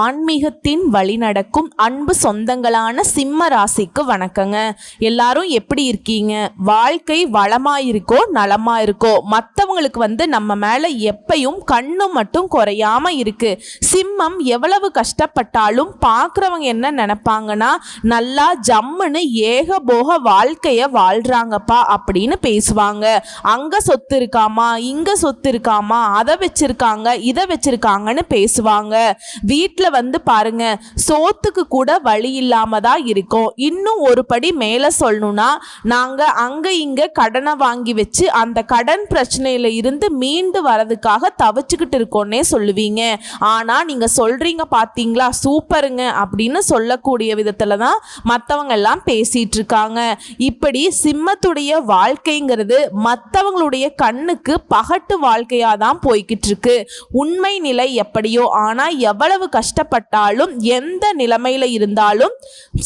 ஆன்மீகத்தின் வழி நடக்கும் அன்பு சொந்தங்களான சிம்ம ராசிக்கு வணக்கங்க. எல்லாரும் எப்படி இருக்கீங்க? வாழ்க்கை வளமா இருக்கோ நலமா இருக்கோ மற்றவங்களுக்கு வந்து நம்ம மேல எப்பையும் கண்ணு மட்டும் குறையாம இருக்கு. சிம்மம் எவ்வளவு கஷ்டப்பட்டாலும் பார்க்குறவங்க என்ன நினைப்பாங்கன்னா நல்லா ஜம்முன்னு ஏகபோக வாழ்க்கைய வாழ்றாங்கப்பா அப்படின்னு பேசுவாங்க. அங்க சொத்து இருக்காமா? இங்க சொத்து இருக்காமா? அதை வச்சிருக்காங்க இதை வச்சிருக்காங்கன்னு பேசுவாங்க. வீட்டில் வந்து பாருங்க சோத்துக்கு கூட வழி இல்லாம தான் இருக்கும். இன்னும் ஒரு படி மேலே சொல்லணும்னா நாங்க அங்க இங்க கடனை வாங்கி வச்சு அந்த கடன் பிரச்சனையில இருந்து மீண்டு வரதுக்காக தவிச்சுக்கிட்டு இருக்கோன்னே சொல்லுவீங்க. ஆனா நீங்க சொல்றீங்க பார்த்தீங்களா சூப்பருங்க அப்படின்னு சொல்லக்கூடிய விதத்துல தான் மற்றவங்க எல்லாம் பேசிட்டு இருக்காங்க. இப்படி சிம்மத்துடைய வாழ்க்கைங்கிறது மற்றவங்களுடைய கண்ணுக்கு பகட்டு வாழ்க்கையாக தான் போய்கிட்டு இருக்கு. உண்மை நிலை எப்படியோ ஆனால் எவ்வளவு கஷ்டம் கஷ்டப்பட்டாலும் எந்த நிலைமையில இருந்தாலும்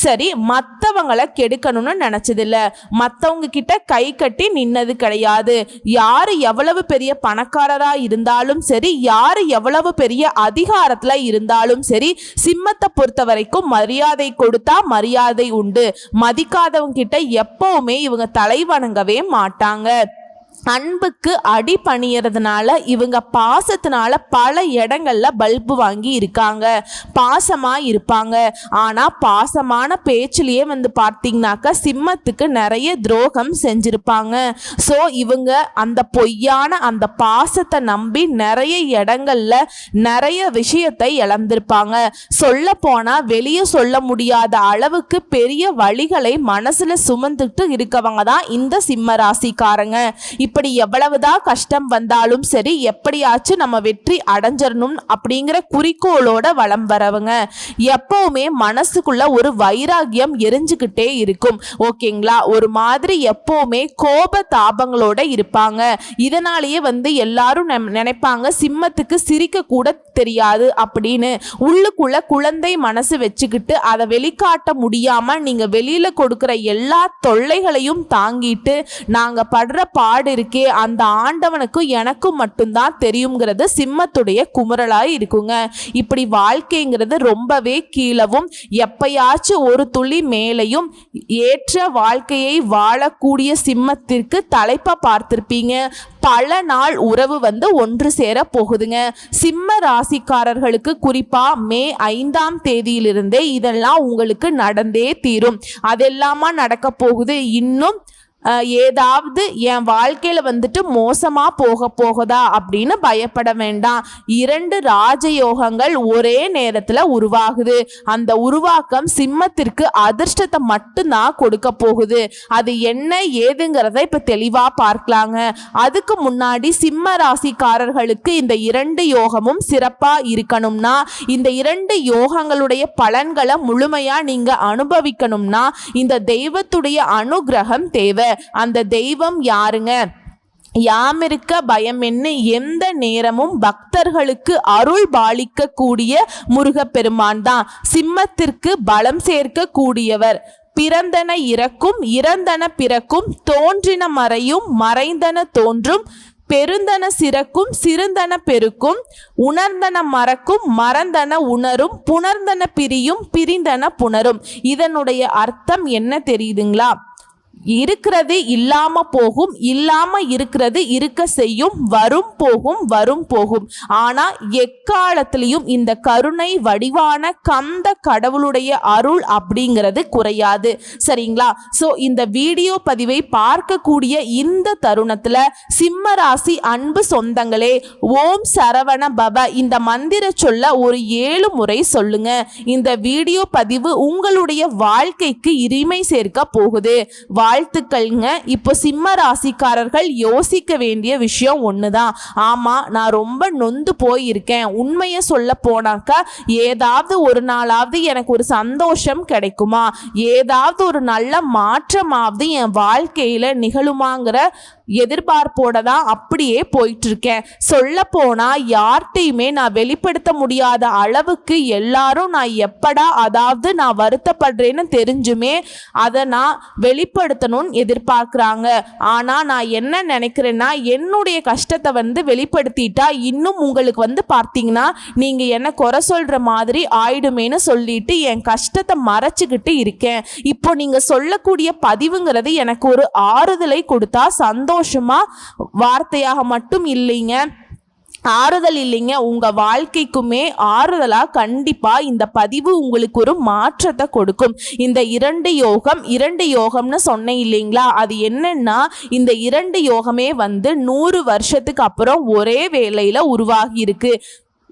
சரி மற்றவங்களை கெடுக்கணும்னு நினச்சதில்ல. மற்றவங்க கிட்ட கை கட்டி நின்னது கிடையாது. யார் எவ்வளவு பெரிய பணக்காரராக இருந்தாலும் சரி யார் எவ்வளவு பெரிய அதிகாரத்தில் இருந்தாலும் சரி சிம்மத்தை பொறுத்த வரைக்கும் மரியாதை கொடுத்தா மரியாதை உண்டு. மதிக்காதவங்க கிட்ட எப்பவுமே இவங்க தலை வணங்கவே மாட்டாங்க. அன்புக்கு அடி பணியறதுனால இவங்க பாசத்தினால பல இடங்கள்ல பல்பு வாங்கி இருக்காங்க. பாசமா இருப்பாங்க. ஆனா பாசமான பேச்சுலேயே வந்து பார்த்தீங்கன்னாக்கா சிம்மத்துக்கு நிறைய துரோகம் செஞ்சிருப்பாங்க. ஸோ இவங்க அந்த பொய்யான அந்த பாசத்தை நம்பி நிறைய இடங்கள்ல நிறைய விஷயத்தை இழந்திருப்பாங்க. சொல்ல போனா வெளியே சொல்ல முடியாத அளவுக்கு பெரிய வழிகளை மனசுல சுமந்துட்டு இருக்கவங்க தான் இந்த சிம்ம ராசிக்காரங்க. இப்படி எவ்வளவுதான் கஷ்டம் வந்தாலும் சரி எப்படியாச்சும் நம்ம வெற்றி அடைஞ்சிடணும் அப்படிங்கிற குறிக்கோளோட வளம் வரவங்க. எப்பவுமே மனசுக்குள்ள ஒரு வைராகியம் எரிஞ்சுக்கிட்டே இருக்கும். ஓகேங்களா? ஒரு மாதிரி எப்பவுமே கோப தாபங்களோட இருப்பாங்க. இதனாலேயே வந்து எல்லாரும் நினைப்பாங்க சிம்மத்துக்கு சிரிக்க கூட தெரியாது அப்படின்னு. உள்ளுக்குள்ள குழந்தை மனசு வச்சுக்கிட்டு அதை வெளிக்காட்ட முடியாம நீங்க வெளியில கொடுக்குற எல்லா தொல்லைகளையும் தாங்கிட்டு நாங்க படுற பாடு இருக்கே அந்த ஆண்டவனுக்கும் எனக்கும் மட்டும்தான் தெரியுங்கிறது சிம்மத்துடைய குமுறலாய் இருக்குங்க. இப்படி வாழ்க்கைங்கிறது ரொம்பவே கீழவும் எப்பயாச்சும் ஒரு துளி மேலையும் ஏற்ற வாழ்க்கையை வாழக்கூடிய சிம்மத்திற்கு தலைப்பை பார்த்திருப்பீங்க. பல நாள் உறவு வந்து ஒன்று சேர போகுதுங்க. சிம்ம ராசிக்காரர்களுக்கு குறிப்பா மே ஐந்தாம் தேதியிலிருந்தே இதெல்லாம் உங்களுக்கு நடந்தே தீரும். அதெல்லாமா நடக்க போகுது? இன்னும் ஏதாவது என் வாழ்க்கையில் வந்துட்டு மோசமாக போக போகுதா அப்படின்னு பயப்பட வேண்டாம். இரண்டு ராஜயோகங்கள் ஒரே நேரத்தில் உருவாகுது. அந்த உருவாக்கம் சிம்மத்திற்கு அதிர்ஷ்டத்தை மட்டும்தான் கொடுக்க போகுது. அது என்ன ஏதுங்கிறத இப்போ தெளிவாக பார்க்கலாங்க. அதுக்கு முன்னாடி சிம்ம ராசிக்காரர்களுக்கு இந்த இரண்டு யோகமும் சிறப்பாக இருக்கணும்னா இந்த இரண்டு யோகங்களுடைய பலன்களை முழுமையாக நீங்கள் அனுபவிக்கணும்னா இந்த தெய்வத்துடைய அனுகிரகம் தேவை. அந்த தெய்வம் யாருங்க? யாமிருக்க பயம் என்ன எந்த நேரமும் பக்தர்களுக்கு அருள் பாலிக்க கூடிய முருகப்பெருமான் தான். சிம்மத்திற்கு பலம் சேர்க்க கூடியவர் பிறந்தன இறக்கும் இறந்தன பிறக்கும் தோன்றின மறையும் மறைந்தன தோன்றும் பெருந்தன சிறக்கும் சிறுந்தன பெருக்கும் உணர்ந்தன மறக்கும் மறந்தன உணரும் புணர்ந்தன பிரியும் பிரிந்தன புணரும். இதனுடைய அர்த்தம் என்ன தெரியுதுங்களா? இருக்கிறது இல்லாம போகும் இல்லாம இருக்கிறது இருக்க செய்யும் வரும் போகும் வரும் போகும். ஆனா எக்காலத்திலையும் இந்த கருணை வடிவான கந்த கடவுளுடைய அருள் அப்படிங்கிறது குறையாது. சரிங்களா? ஸோ இந்த வீடியோ பதிவை பார்க்கக்கூடிய இந்த தருணத்துல சிம்ம ராசி அன்பு சொந்தங்களே ஓம் சரவண பவ இந்த மந்திர சொல்ல ஒரு ஏழு முறை சொல்லுங்க. இந்த வீடியோ பதிவு உங்களுடைய வாழ்க்கைக்கு இனிமை சேர்க்க போகுது. வாழ்த்துக்கள்ங்க. இப்போ சிம்ம ராசிக்காரர்கள் யோசிக்க வேண்டிய விஷயம் ஒன்று தான் ஆமாம் நான் ரொம்ப நொந்து போயிருக்கேன். உண்மையை சொல்ல போனாக்கா ஏதாவது ஒரு நாளாவது எனக்கு ஒரு சந்தோஷம் கிடைக்குமா? ஏதாவது ஒரு நல்ல மாற்றமாவது என் வாழ்க்கையில் நிகழுமாங்கிற எதிர்பார்ப்போட தான் அப்படியே போயிட்டு இருக்கேன் சொல்ல போனா யார்கிட்டையுமே நான் வெளிப்படுத்த முடியாத அளவுக்கு எல்லாரும் நான் எப்படா அதாவது நான் வருத்தப்படுறேன்னு தெரிஞ்சுமே அதை நான் வெளிப்படுத்தணும்னு எதிர்பார்க்குறாங்க. ஆனால் நான் என்ன நினைக்கிறேன்னா என்னுடைய கஷ்டத்தை வந்து வெளிப்படுத்திட்டா இன்னும் உங்களுக்கு வந்து பார்த்தீங்கன்னா நீங்கள் என்ன குறை சொல்கிற மாதிரி ஆயிடுமேன்னு சொல்லிட்டு என் கஷ்டத்தை மறைச்சிக்கிட்டு இருக்கேன். இப்போ நீங்கள் சொல்லக்கூடிய பதிவுங்கிறது எனக்கு ஒரு ஆறுதலை கொடுத்தா சந்தோஷம் வார்த்தையாக மட்டும் இல்லைங்க. ஆறுதல் இல்லைங்க. உங்கள் வாழ்க்கைக்குமே ஆறுதலாக கண்டிப்பாக இந்த பதிவு உங்களுக்கு ஒரு மாற்றத்தை கொடுக்கும். இந்த இரண்டு யோகம் இரண்டு யோகம்னு சொன்னேன் இல்லைங்களா? அது என்னன்னா இந்த இரண்டு யோகமே வந்து நூறு வருஷத்துக்கு அப்புறம் ஒரே வேலையில் உருவாகி இருக்கு.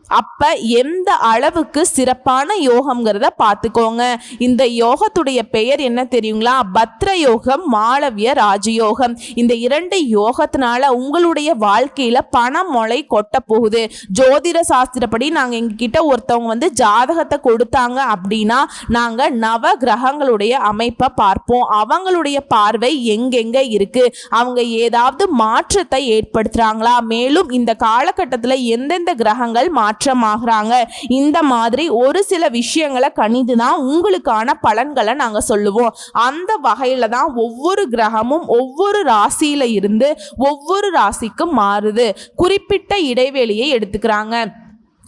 அப்போ எந்த அளவுக்கு சிறப்பான யோகம்ங்கிறத பார்த்துக்கோங்க. இந்த யோகத்துடைய பெயர் என்ன தெரியுங்களா? பத்ர யோகம் மாளவிய ராஜயோகம். இந்த இரண்டு யோகத்தினால உங்களுடைய வாழ்க்கையில பணமொழை கொட்ட போகுது. ஜோதிட சாஸ்திரப்படி நாங்கள் எங்ககிட்ட ஒருத்தவங்க வந்து ஜாதகத்தை கொடுத்தாங்க அப்படின்னா நாங்கள் நவ கிரகங்களுடைய அமைப்பை பார்ப்போம். அவங்களுடைய பார்வை எங்கெங்க இருக்கு? அவங்க ஏதாவது மாற்றத்தை ஏற்படுத்துறாங்களா? மேலும் இந்த காலகட்டத்தில் எந்தெந்த கிரகங்கள் மாற்றமாகறாங்க. இந்த மாதிரி ஒரு சில விஷயங்களை கணிது தான் உங்களுக்கான பலன்களை நாங்கள் சொல்லுவோம். அந்த வகையில் தான் ஒவ்வொரு கிரகமும் ஒவ்வொரு ராசியில இருந்து ஒவ்வொரு ராசிக்கும் மாறுது. குறிப்பிட்ட இடைவெளியை எடுத்துக்கிறாங்க.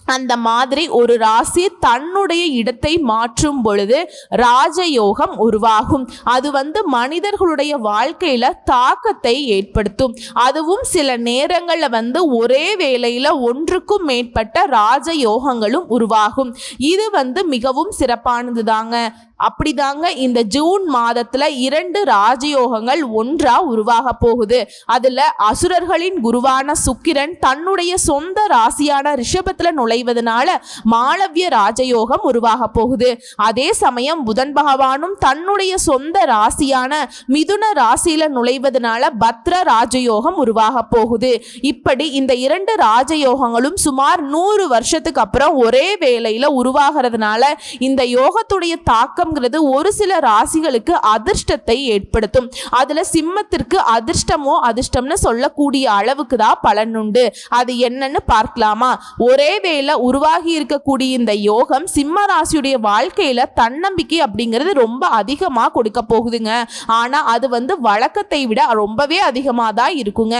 அந்த மாதிரி ஒரு ராசி தன்னுடைய இடத்தை மாற்றும் பொழுது ராஜயோகம் உருவாகும். அது வந்து மனிதர்களுடைய வாழ்க்கையில தாக்கத்தை ஏற்படுத்தும். அதுவும் சில நேரங்களில் வந்து ஒரே வேளையில ஒன்றுக்கும் மேற்பட்ட ராஜயோகங்களும் உருவாகும். இது வந்து மிகவும் சிறப்பானது தாங்க அப்படிதாங்க இந்த ஜூன் மாதத்துல இரண்டு ராஜயோகங்கள் ஒன்றா உருவாக போகுது. அதுல அசுரர்களின் குருவான சுக்கிரன் தன்னுடைய சொந்த ராசியான ரிஷபத்துல அடைவதனால மாளவிய ராஜயோகம் உருவாக போகுது. அதே சமயம் புதன் பகவானும் தன்னுடைய சொந்த ராசியான மிதுன ராசியில நுழைவதனால பத்ர ராஜயோகம் உருவாக போகுது. இப்படி இந்த இரண்டு ராஜயோகங்களும் சுமார் நூறு வருஷத்துக்கு அப்புறம் ஒரே வேளையில உருவாகிறதுனால இந்த யோகத்துடைய தாக்கம்ங்கிறது ஒரு சில ராசிகளுக்கு அதிர்ஷ்டத்தை ஏற்படுத்தும். அதுல சிம்மத்திற்கு அதிர்ஷ்டமோ அதிர்ஷ்டம்னு சொல்லக்கூடிய அளவுக்கு தான் பலன் உண்டு. அது என்னன்னு பார்க்கலாமா? ஒரே வேலை வேளை உருவாகி இருக்கக்கூடிய இந்த யோகம் சிம்ம ராசியுடைய வாழ்க்கையில் தன்னம்பிக்கை அப்படிங்கிறது ரொம்ப அதிகமாக கொடுக்க போகுதுங்க. ஆனால் அது வந்து வழக்கத்தை விட ரொம்பவே அதிகமாக தான் இருக்குங்க.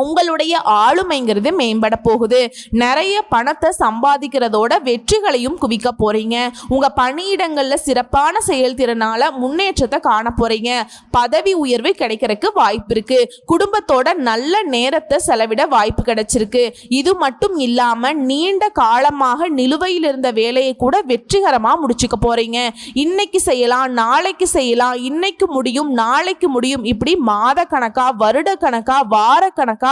உங்களுடைய ஆளுமைங்கிறது மேம்பட போகுது. நிறைய பணத்தை சம்பாதிக்கிறதோட வெற்றிகளையும் குவிக்க போறீங்க. உங்க பணியிடங்கள்ல சிறப்பான செயல்திறனால முன்னேற்றத்தை காண போறீங்க. பதவி உயர்வு கிடைக்கிறதுக்கு வாய்ப்பு இருக்கு. குடும்பத்தோட நல்ல நேரத்தை செலவிட வாய்ப்பு கிடைச்சிருக்கு. இது மட்டும் இல்லாம நீண்ட காலமாக நிலுவையில் இருந்த வேலையை கூட வெற்றிகரமா முடிச்சுக்க போறீங்க. இன்னைக்கு செய்யலாம் நாளைக்கு செய்யலாம் இன்னைக்கு முடியும் நாளைக்கு முடியும். இப்படி மாத கணக்கா வருட கணக்கா வார கணக்கா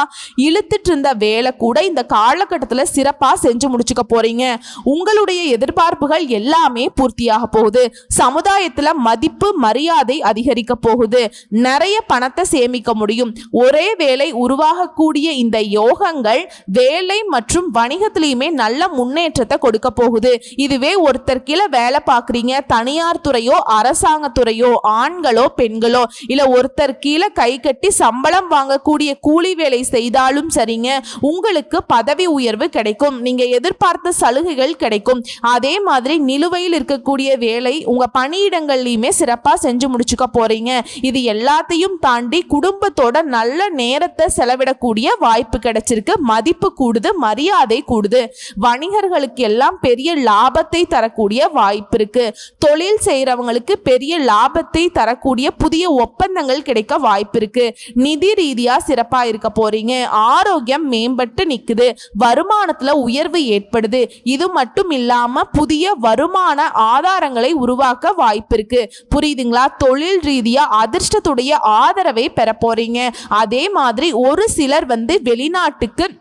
இழுத்துட்டு இருந்த வேலை கூட இந்த காலகட்டத்தில் சிறப்பாக செஞ்சு முடிச்சுக்க போறீங்க. உங்களுடைய எதிர்பார்ப்புகள் எல்லாமே பூர்த்தியாக போகுது. சமுதாயத்தில் மதிப்பு மரியாதை அதிகரிக்க போகுது. நிறைய பணத்தை சேமிக்க முடியும். ஒரே வேலை உருவாகக்கூடிய இந்த யோகங்கள் வேலை மற்றும் வணிகத்திலையுமே நல்ல முன்னேற்றத்தை கொடுக்க போகுது. இதுவே ஒருத்தர் கீழே வேலை பார்க்குறீங்க. தனியார் துறையோ அரசாங்கத்துறையோ ஆண்களோ பெண்களோ இல்லை ஒருத்தர் கீழே கை கட்டி சம்பளம் வாங்கக்கூடிய கூலி வேலை செய்தாலும் சரிங்க. உங்களுக்கு பதவி உயர்வு கிடைக்கும். நீங்க எதிர்பார்த்த சலுகைகள் கிடைக்கும். அதே மாதிரி நிலுவையில் இருக்கக்கூடிய வேலை உங்க பணியிடங்கள்லையுமே சிறப்பாக செஞ்சு முடிச்சுக்க போறீங்க. இது எல்லாத்தையும் தாண்டி குடும்பத்தோட நல்ல நேரத்தை செலவிடக்கூடிய வாய்ப்பு கிடைச்சிருக்கு. மதிப்பு கூடுது மரியாதை கூடுது. வணிகர்களுக்கு எல்லாம் பெரிய லாபத்தை தரக்கூடிய வாய்ப்பு இருக்கு. தொழில் செய்யறவங்களுக்கு பெரிய லாபத்தை தரக்கூடிய புதிய ஒப்பந்தங்கள் கிடைக்க வாய்ப்பு இருக்கு. நிதி ரீதியா சிறப்பா இருக்க போறீங்க. ஆரோக்கியம் மேம்பட்டு நிற்குது வருமானத்தில் உயர்வு ஏற்படுது. இது மட்டும் இல்லாமல் புதிய வருமான ஆதாரங்களை உருவாக்க வாய்ப்பு இருக்கு. புரியுதுங்களா? தொழில் ரீதியாக அதிர்ஷ்டத்துடைய ஆதரவை பெற போறீங்க. அதே மாதிரி ஒரு சிலர் வந்து வெளிநாட்டுக்கு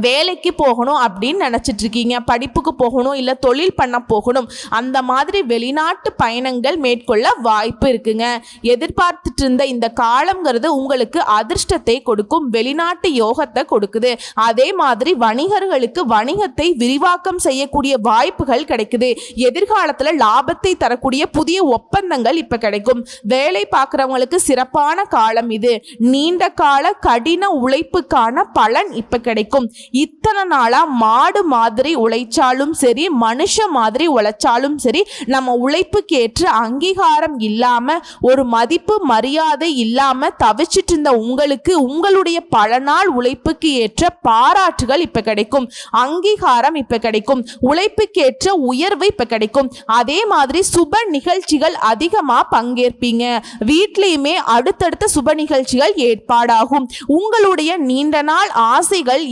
வேலைக்கு போகணும் அப்படின்னு நினச்சிட்டு இருக்கீங்க படிப்புக்கு போகணும் இல்லை தொழில் பண்ண போகணும் அந்த மாதிரி வெளிநாட்டு பயணங்கள் மேற்கொள்ள வாய்ப்பு இருக்குங்க. எதிர்பார்த்துட்டு இருந்த இந்த காலங்கிறது உங்களுக்கு அதிர்ஷ்டத்தை கொடுக்கும் வெளிநாட்டு யோகத்தை கொடுக்குது. அதே மாதிரி வணிகர்களுக்கு வணிகத்தை விரிவாக்கம் செய்யக்கூடிய வாய்ப்புகள் கிடைக்குது. எதிர்காலத்தில் லாபத்தை தரக்கூடிய புதிய ஒப்பந்தங்கள் இப்போ கிடைக்கும். வேலை பார்க்குறவங்களுக்கு சிறப்பான காலம் இது. நீண்ட கால கடின உழைப்புக்கான பலன் இப்போ கிடைக்கும். இத்தனை நாளாக மாடு மாதிரி உழைச்சாலும் சரி மனுஷ மாதிரி உழைச்சாலும் சரி நம்ம உழைப்புக்கு ஏற்ற அங்கீகாரம் இல்லாமல் ஒரு மதிப்பு மரியாதை இல்லாமல் தவிச்சிட்டு இருந்த உங்களுக்கு உங்களுடைய பல நாள் உழைப்புக்கு ஏற்ற பாராட்டுகள் இப்போ கிடைக்கும். அங்கீகாரம் இப்போ கிடைக்கும். உழைப்புக்கு ஏற்ற உயர்வு இப்போ கிடைக்கும். அதே மாதிரி சுப நிகழ்ச்சிகள் அதிகமாக பங்கேற்பீங்க. வீட்லேயுமே அடுத்தடுத்த சுப நிகழ்ச்சிகள் ஏற்பாடாகும். உங்களுடைய நீண்ட நாள் ஆசைகள்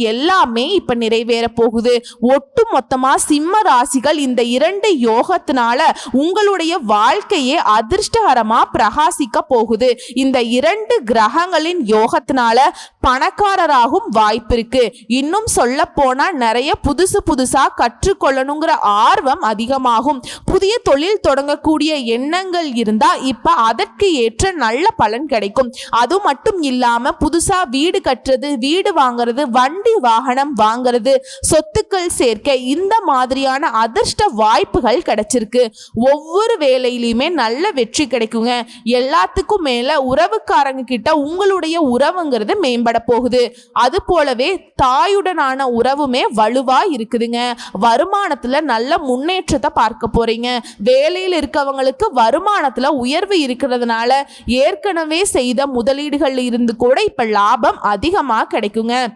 எல்லாமே இப்ப நிறைவேற போகுது. ஒட்டு மொத்தமா சிம்ம ராசிகள் இந்த இரண்டு யோகத்தினால உங்களுடைய வாழ்க்கையே அதிர்ஷ்டகரமா பிரகாசிக்க போகுது. இந்த இரண்டு கிரகங்களின் யோகத்தினால பணக்காரராகும் வாய்ப்பு இருக்கு. இன்னும் சொல்ல போனா நிறைய புதுசு புதுசா கற்றுக்கொள்ளணுங்கிற ஆர்வம் அதிகமாகும். புதிய தொழில் தொடங்கக்கூடிய எண்ணங்கள் இருந்தா இப்ப அதற்கு ஏற்ற நல்ல பலன் கிடைக்கும். அது மட்டும் இல்லாம புதுசா வீடு கட்டுறது வீடு வாங்குறது வண்டி வாகனம் வாங்குறது சொத்துக்கள் சேர்க்க இந்த மாதிரியான அதிர்ஷ்ட வாய்ப்புகள் கிடைச்சிருக்கு. ஒவ்வொரு வேலையிலையுமே நல்ல வெற்றி கிடைக்குங்க. எல்லாத்துக்கும் மேல உறவுக்காரங்க கிட்ட உங்களுடைய உறவுங்கிறது மேம்பட போகுது. அது போலவே தாயுடனான உறவுமே வலுவா இருக்குதுங்க. வருமானத்துல நல்ல முன்னேற்றத்தை பார்க்க போறீங்க. வேலையில் இருக்கவங்களுக்கு வருமானத்துல உயர்வு இருக்கிறதுனால ஏற்கனவே செய்த முதலீடுகள் இருந்து கூட இப்ப லாபம் அதிகமா கிடைக்குங்க.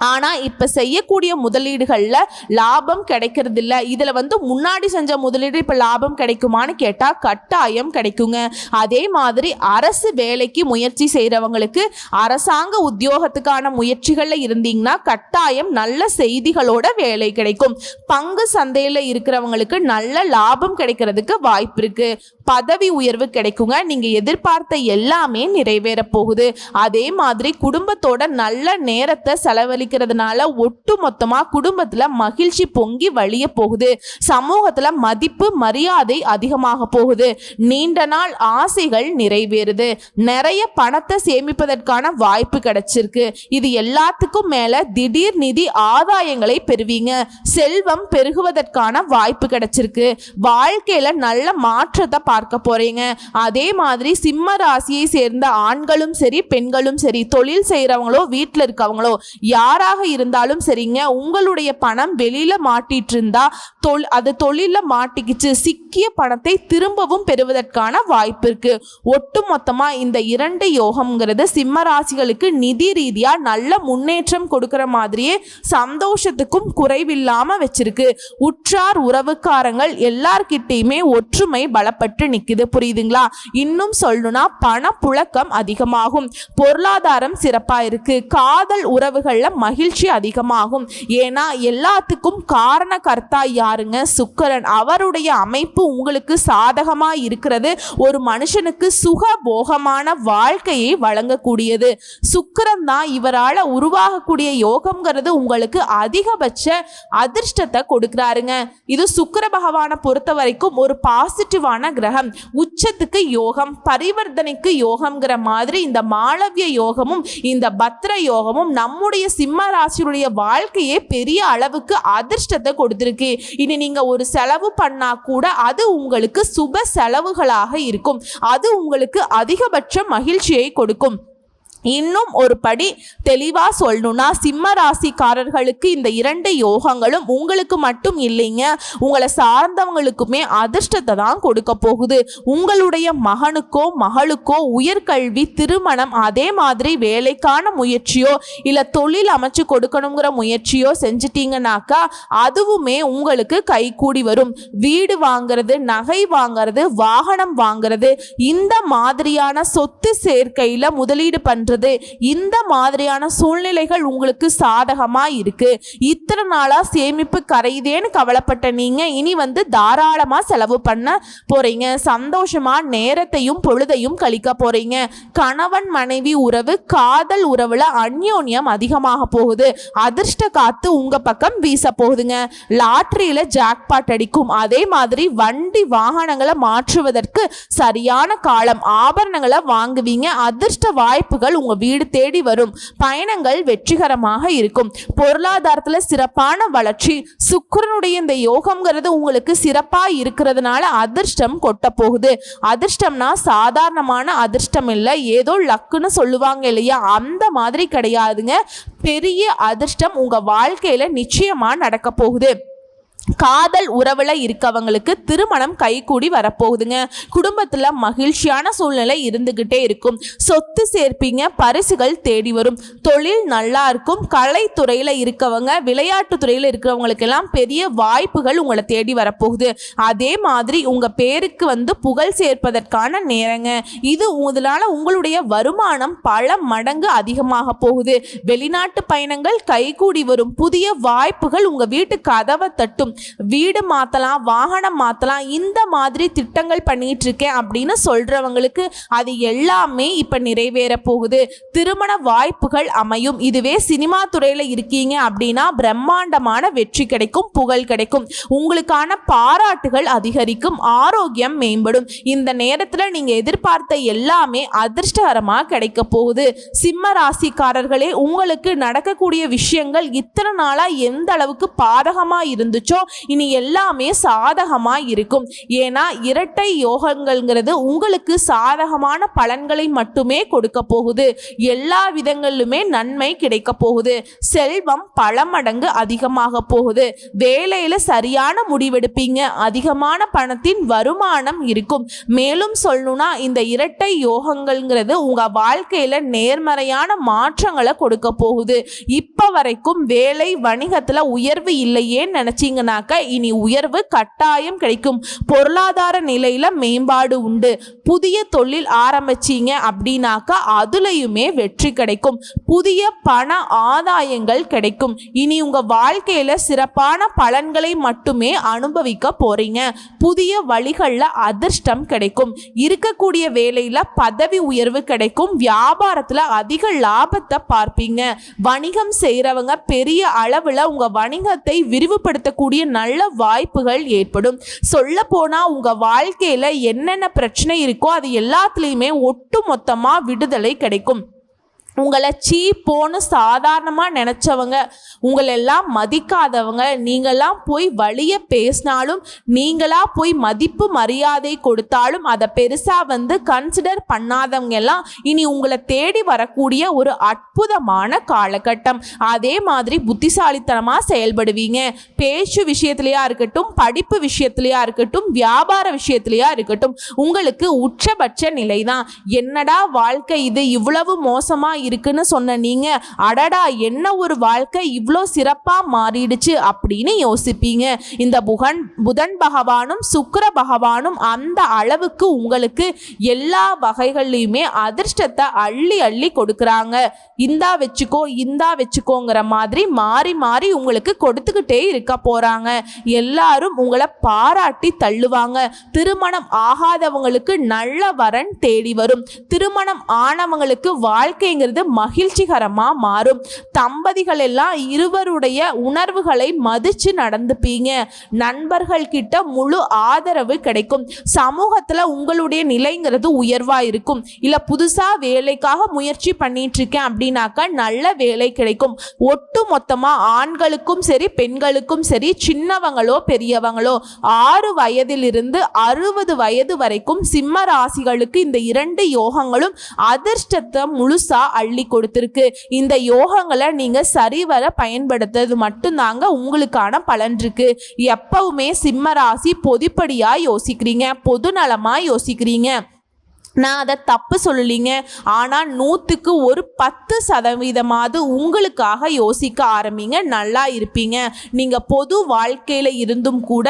ஆனால் இப்போ செய்யக்கூடிய முதலீடுகளில் லாபம் கிடைக்கிறதில்ல. இதில் வந்து முன்னாடி செஞ்ச முதலீடு இப்போ லாபம் கிடைக்குமான்னு கேட்டால் கட்டாயம் கிடைக்குங்க. அதே மாதிரி அரசு வேலைக்கு முயற்சி செய்கிறவங்களுக்கு அரசாங்க உத்தியோகத்துக்கான முயற்சிகளில் இருந்தீங்கன்னா கட்டாயம் நல்ல செய்திகளோட வேலை கிடைக்கும். பங்கு சந்தையில் இருக்கிறவங்களுக்கு நல்ல லாபம் கிடைக்கிறதுக்கு வாய்ப்பு இருக்குது பதவி உயர்வு கிடைக்குங்க. நீங்கள் எதிர்பார்த்த எல்லாமே நிறைவேற போகுது. அதே மாதிரி குடும்பத்தோட நல்ல நேரத்தை செலவழிக்கிறதுனால ஒட்டு மொத்தமாக குடும்பத்தில் மகிழ்ச்சி பொங்கி வழிய போகுது. சமூகத்தில் மதிப்பு மரியாதை அதிகமாக போகுது. நீண்ட நாள் ஆசைகள் நிறைவேறுது. நிறைய பணத்தை சேமிப்பதற்கான வாய்ப்பு கிடைச்சிருக்கு. இது எல்லாத்துக்கும் மேல திடீர் நிதி ஆதாயங்களை பெறுவீங்க. செல்வம் பெருகுவதற்கான வாய்ப்பு கிடைச்சிருக்கு. வாழ்க்கையில நல்ல மாற்றத்தை பார்க்க போறீங்க. அதே மாதிரி சிம்ம ராசியை சேர்ந்த ஆண்களும் சரி பெண்களும் சரி தொழில் செய்கிறவங்களோ வீட்டில் இருக்கவங்களோ யாராக இருந்தாலும் சரிங்க உங்களுடைய பணம் வெளியில மாட்டிட்டு இருந்தா தொல் அது தொழிலில் மாட்டிக்கிச்சு சிக்கிய பணத்தை திரும்பவும் பெறுவதற்கான வாய்ப்பு இருக்கு. ஒட்டு மொத்தமா இந்த இரண்டு யோகம்ங்கிறது சிம்ம ராசிகளுக்கு நிதி ரீதியா நல்ல முன்னேற்றம் கொடுக்கிற மாதிரியே சந்தோஷத்துக்கும் குறைவில்லாம வச்சிருக்கு. உற்றார் உறவுக்காரங்கள் எல்லார்கிட்டயுமே ஒற்றுமை பலப்பட்டு நிக்குது. புரியுதுங்களா? இன்னும் சொல்லணும்னா பணப்புழக்கம் அதிகமாகும். பொருளாதாரம் சிறப்பா இருக்கு. காதல் உறவுகள்ல மகிழ்ச்சி அதிகமாகும். ஏன்னா எல்லாத்துக்கும் காரண கர்த்தா யாருங்க? சுக்கரன். அவருடைய அமைப்பு உங்களுக்கு சாதகமா இருக்கிறது. ஒரு மனுஷனுக்கு சுக போகமான வாழ்க்கையை வழங்கக்கூடியது. சுக்கிரன் தான் இவரால் உருவாகக்கூடிய யோகம்ங்கிறது உங்களுக்கு அதிகபட்ச அதிர்ஷ்டத்தை கொடுக்குறாருங்க. இது சுக்கர பகவானை பொறுத்த வரைக்கும் ஒரு பாசிட்டிவான கிரகம் உச்சத்துக்கு யோகம் பரிவர்த்தனைக்கு யோகம்ங்கிற மாதிரி இந்த மாளவிய யோகமும் இந்த பத்ர யோகமும் நம்முடைய சிம்ம ராசியுடைய வாழ்க்கையே பெரிய அளவுக்கு அதிர்ஷ்டத்தை கொடுத்துருக்கு. இனி நீங்கள் ஒரு செலவு பண்ணா கூட அது உங்களுக்கு சுப செலவுகளாக இருக்கும். அது உங்களுக்கு அதிகபட்ச மகிழ்ச்சியை கொடுக்கும். இன்னும் ஒரு படி தெளிவா சொல்லணும்னா சிம்ம ராசிக்காரர்களுக்கு இந்த இரண்டு யோகங்களும் உங்களுக்கு மட்டும் இல்லைங்க. உங்களை சார்ந்தவங்களுக்குமே அதிர்ஷ்டத்தை தான் கொடுக்க போகுது. உங்களுடைய மகனுக்கோ மகளுக்கோ உயர்கல்வி திருமணம் அதே மாதிரி வேலைக்கான முயற்சியோ இல்லை தொழில் அமைச்சு கொடுக்கணுங்கிற முயற்சியோ செஞ்சிட்டீங்கனாக்கா அதுவுமே உங்களுக்கு கைகூடி வரும். வீடு வாங்குறது நகை வாங்குறது வாகனம் வாங்குறது இந்த மாதிரியான சொத்து சேர்க்கையில் முதலீடு பண்றது சுற்றுது இந்த மாதிரியான சூழ்நிலைகள் உங்களுக்கு சாதகமா இருக்கு. இத்தனை நாளா சேமிப்பு கரையுதேன்னு கவலைப்பட்ட நீங்க இனி வந்து தாராளமா செலவு பண்ண போறீங்க. சந்தோஷமா நேரத்தையும் பொழுதையும் கழிக்க போறீங்க. கணவன் மனைவி உறவு காதல் உறவுல அந்யோன்யம் அதிகமாக போகுது. அதிர்ஷ்ட காத்து உங்க பக்கம் வீச போகுதுங்க. லாட்ரியில் ஜாக்பாட் அடிக்கும். அதே மாதிரி வண்டி வாகனங்களை மாற்றுவதற்கு சரியான காலம். ஆபரணங்களை வாங்குவீங்க. அதிர்ஷ்ட வாய்ப்புகள் உங்கள் வீடு தேடி வரும். பயணங்கள் வெற்றிகரமாக இருக்கும். பொருளாதாரத்தில் சிறப்பான வளர்ச்சி. சுக்கரனுடைய இந்த யோகம்ங்கிறது உங்களுக்கு சிறப்பாக இருக்கிறதுனால அதிர்ஷ்டம் கொட்ட போகுது அதிர்ஷ்டம்னா சாதாரணமான அதிர்ஷ்டம் இல்லை. ஏதோ லக்குன்னு சொல்லுவாங்க இல்லையா? அந்த மாதிரி கிடையாதுங்க. பெரிய அதிர்ஷ்டம் உங்கள் வாழ்க்கையில் நிச்சயமாக நடக்க போகுது. காதல் உறவில் இருக்கவங்களுக்கு திருமணம் கைகூடி வரப்போகுதுங்க. குடும்பத்தில் மகிழ்ச்சியான சூழ்நிலை இருந்துக்கிட்டே இருக்கும். சொத்து சேர்ப்பீங்க பரிசுகள் தேடி வரும். தொழில் நல்லா இருக்கும். கலைத்துறையில் இருக்கவங்க விளையாட்டு துறையில் இருக்கிறவங்களுக்கெல்லாம் பெரிய வாய்ப்புகள் உங்களை தேடி வரப்போகுது. அதே மாதிரி உங்கள் பேருக்கு வந்து புகழ் சேர்ப்பதற்கான நேரங்க. இது இதனால் உங்களுடைய வருமானம் பல மடங்கு அதிகமாக போகுது. வெளிநாட்டு பயணங்கள் கைகூடி வரும். புதிய வாய்ப்புகள் உங்கள் வீட்டு கதவை தட்டும். வீடு மாற்றலாம் வாகனம் மாற்றலாம் இந்த மாதிரி திட்டங்கள் பண்ணிகிட்டு இருக்கேன் அப்படின்னு சொல்கிறவங்களுக்கு அது எல்லாமே இப்போ நிறைவேற போகுது. திருமண வாய்ப்புகள் அமையும். இதுவே சினிமா துறையில் இருக்கீங்க அப்படின்னா பிரம்மாண்டமான வெற்றி கிடைக்கும் புகழ் கிடைக்கும். உங்களுக்கான பாராட்டுகள் அதிகரிக்கும் ஆரோக்கியம் மேம்படும். இந்த நேரத்தில் நீங்கள் எதிர்பார்த்த எல்லாமே அதிர்ஷ்டகரமாக கிடைக்க போகுது. சிம்ம ராசிக்காரர்களே உங்களுக்கு நடக்கக்கூடிய விஷயங்கள் இத்தனை நாளாக எந்த அளவுக்கு பாதகமாக இருந்துச்சோ இனி எல்லாமே சாதகமாக இருக்கும். ஏன்னா இரட்டை யோகங்கள்ங்கிறது உங்களுக்கு சாதகமான பலன்களை மட்டுமே கொடுக்க போகுது. எல்லா விதங்களிலுமே நன்மை கிடைக்க போகுது. செல்வம் பல மடங்கு அதிகமாக போகுது. வேலையில் சரியான முடிவெடுப்பீங்க. அதிகமான பணத்தின் வருமானம் இருக்கும். மேலும் சொல்லணும்னா இந்த இரட்டை யோகங்கள்ங்கிறது உங்கள் வாழ்க்கையில் நேர்மறையான மாற்றங்களை கொடுக்க போகுது. இப்போ வரைக்கும் வேலை வணிகத்தில் உயர்வு இல்லையேன்னு நினைச்சீங்கன்னாக்க இனி உயர்வு கட்டாயம் கிடைக்கும். பொருளாதார நிலையில மேம்பாடு உண்டு. புதிய தொழில் ஆரம்பிச்சீங்க அப்படின்னாக்கா அதுலயுமே வெற்றி கிடைக்கும். புதிய பண ஆதாயங்கள் கிடைக்கும். இனி உங்க வாழ்க்கையில சிறப்பான பலன்களை மட்டுமே அனுபவிக்க போறீங்க. புதிய வழிகளில் அதிர்ஷ்டம் கிடைக்கும். இருக்கக்கூடிய வேலையில பதவி உயர்வு கிடைக்கும். வியாபாரத்துல அதிக லாபத்தை பார்ப்பீங்க. வணிகம் செய்யறவங்க பெரிய அளவுல உங்க வணிகத்தை விரிவுபடுத்தக்கூடிய நல்ல வாய்ப்புகள் ஏற்படும். சொல்ல போனா உங்க வாழ்க்கையில என்னென்ன பிரச்சனை இருக்கோ அது எல்லாத்துலேயுமே ஒட்டு மொத்தமாக விடுதலை கிடைக்கும். உங்களை சீப்போன்னு சாதாரணமாக நினச்சவங்க உங்களெல்லாம் மதிக்காதவங்க நீங்களாம் போய் வழிய பேசினாலும் நீங்களாக போய் மதிப்பு மரியாதை கொடுத்தாலும் அதை பெருசாக வந்து கன்சிடர் பண்ணாதவங்க எல்லாம் இனி உங்களை தேடி வரக்கூடிய ஒரு அற்புதமான காலகட்டம். அதே மாதிரி புத்திசாலித்தனமாக செயல்படுவீங்க. பேச்சு விஷயத்துலையா இருக்கட்டும் படிப்பு விஷயத்துலையா இருக்கட்டும் வியாபார விஷயத்துலையா இருக்கட்டும் உங்களுக்கு உச்சபட்ச நிலை தான் என்னடா வாழ்க்கை இது இவ்வளவு மோசமாக இருக்குன்னு சொன்ன நீங்க அடடா என்ன ஒரு வாழ்க்கை இவ்வளோ சிறப்பாக மாறிடுச்சு அப்படின்னு யோசிப்பீங்க. இந்த புகன் புதன் பகவானும் சுக்கிர பகவானும் அந்த அளவுக்கு உங்களுக்கு எல்லா வகைகள்லையுமே அதிர்ஷ்டத்தை அள்ளி அள்ளி கொடுக்குறாங்க. இந்தா வச்சுக்கோ இந்தா வச்சுக்கோங்கிற மாதிரி மாறி மாறி உங்களுக்கு கொடுத்துக்கிட்டே இருக்க போறாங்க. எல்லாரும் உங்களை பாராட்டி தள்ளுவாங்க. திருமணம் ஆகாதவங்களுக்கு நல்ல வரன் தேடி வரும். திருமணம் ஆனவங்களுக்கு வாழ்க்கைங்கிறது மகிழ்ச்சிகரமா மாறும். தம்பதிகள் எல்லாம் இருவருடைய உணர்வுகளை மதிச்சு நடந்துப்பீங்க. நண்பர்கள் கிட்ட முழு ஆதரவு கிடைக்கும். சமூகத்துல உங்களுடைய நிலைங்கிறது உயர்வாக இருக்கும். இல்லை புதுசாக வேலைக்காக முயற்சி பண்ணிட்டு இருக்கேன் அப்படின்னாக்கா நல்ல வேலை கிடைக்கும். ஒட்டு மொத்தமாக ஆண்களுக்கும் சரி பெண்களுக்கும் சரி சின்னவங்களோ பெரியவங்களோ ஆறு வயதிலிருந்து அறுபது வயது வரைக்கும் சிம்ம ராசிகளுக்கு இந்த இரண்டு யோகங்களும் அதிர்ஷ்டத்தை முழுசா அள்ளி கொடுத்துருக்கு. இந்த யோகங்களை நீங்கள் சரிவர பயன்படுத்துறது மட்டும்தாங்க உங்களுக்கான பலன் இருக்கு. எப்பவுமே சிம்ம ராசி பொதுப்படியாக யோசிக்கிறீங்க பொதுநலமாக யோசிக்கிறீங்க. நான் அதை தப்பு சொல்லலிங்க. ஆனால் நூற்றுக்கு ஒரு பத்து சதவீதமாவது உங்களுக்காக யோசிக்க ஆரம்பிங்க. நல்லா இருப்பீங்க. நீங்கள் பொது வாழ்க்கையில் இருந்தும் கூட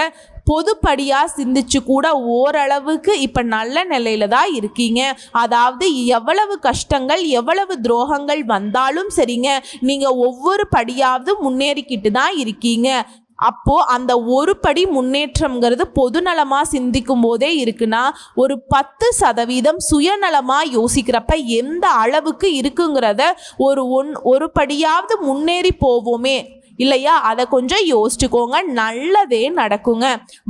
பொதுப்படியாக சிந்திச்சு கூட ஓரளவுக்கு இப்போ நல்ல நிலையில தான் இருக்கீங்க. அதாவது எவ்வளவு கஷ்டங்கள் எவ்வளவு துரோகங்கள் வந்தாலும் சரிங்க. நீங்கள் ஒவ்வொரு படியாவது முன்னேறிக்கிட்டு தான் இருக்கீங்க. அப்போ அந்த ஒரு படி முன்னேற்றம்ங்கிறது பொதுநலமாக சிந்திக்கும் போதே இருக்குன்னா ஒரு பத்து சதவீதம் சுயநலமாக யோசிக்கிறப்ப எந்த அளவுக்கு இருக்குங்கிறத ஒரு ஒன் ஒரு படியாவது முன்னேறி போவோமே. இல்லையா? அதை கொஞ்சம் யோசிச்சுக்கோங்க. நல்லதே நடக்குங்க.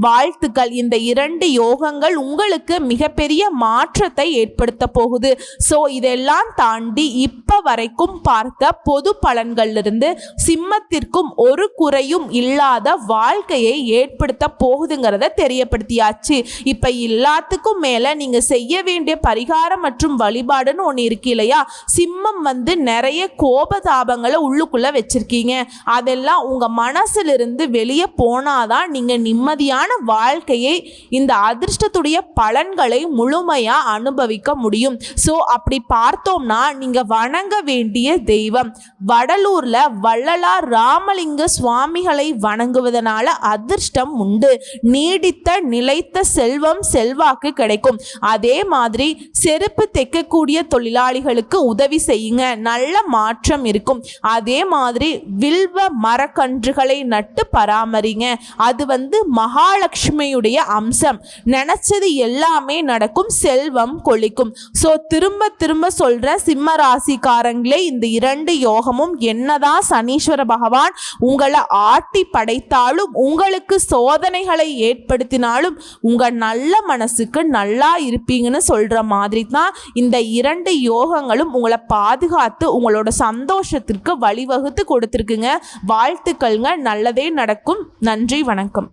வாழ்த்துக்கள். இந்த இரண்டு யோகங்கள் உங்களுக்கு மிகப்பெரிய மாற்றத்தை ஏற்படுத்த போகுது. ஸோ இதெல்லாம் தாண்டி இப்போ வரைக்கும் பார்த்த பொது பலன்கள்லிருந்து சிம்மத்திற்கும் ஒரு குறையும் இல்லாத வாழ்க்கையை ஏற்படுத்த போகுதுங்கிறத தெரியப்படுத்தியாச்சு. இப்போ எல்லாத்துக்கும் மேலே நீங்கள் செய்ய வேண்டிய பரிகாரம் மற்றும் வழிபாடுன்னு ஒன்று இருக்கு இல்லையா? சிம்மம் வந்து நிறைய கோபதாபங்களை உள்ளுக்குள்ளே வச்சிருக்கீங்க. அதெல்லாம் உங்கள் மனசிலிருந்து வெளியே போனாதான் நீங்கள் நிம்மதியான வாழ்க்கையை இந்த அதிர்ஷ்டத்துடைய பலன்களை முழுமையாக அனுபவிக்க முடியும். ஸோ அப்படி பார்த்தோம்னா நீங்கள் வணங்க வேண்டிய தெய்வம். வடலூரில் வள்ளலார் ராமலிங்க சுவாமிகளை வணங்குவதனால அதிர்ஷ்டம் உண்டு. நீடித்த நிலைத்த செல்வம் செல்வாக்கு கிடைக்கும். அதே மாதிரி செருப்பு தைக்கக்கூடிய தொழிலாளிகளுக்கு உதவி செய்யுங்க. நல்ல மாற்றம் இருக்கும். அதே மாதிரி வில்வ மரக்கன்றுகளை நட்டு பராமரிங்க. அது வந்து மகாலட்சுமியுடைய அம்சம். நினச்சது எல்லாமே நடக்கும் செல்வம் கொளிக்கும். ஸோ திரும்ப திரும்ப சொல்கிற சிம்ம ராசிக்காரங்களே இந்த இரண்டு யோகமும் என்னதான் சனீஸ்வர பகவான் உங்களை ஆட்டி படைத்தாலும் உங்களுக்கு சோதனைகளை ஏற்படுத்தினாலும் உங்கள் நல்ல மனசுக்கு நல்லா இருப்பீங்கன்னு சொல்கிற மாதிரி தான் இந்த இரண்டு யோகங்களும் உங்களை பாதுகாத்து உங்களோட சந்தோஷத்திற்கு வழிவகுத்து கொடுத்துருக்குங்க. வாழ்த்துக்கள்ங்க. நல்லதே நடக்கும். நன்றி வணக்கம்.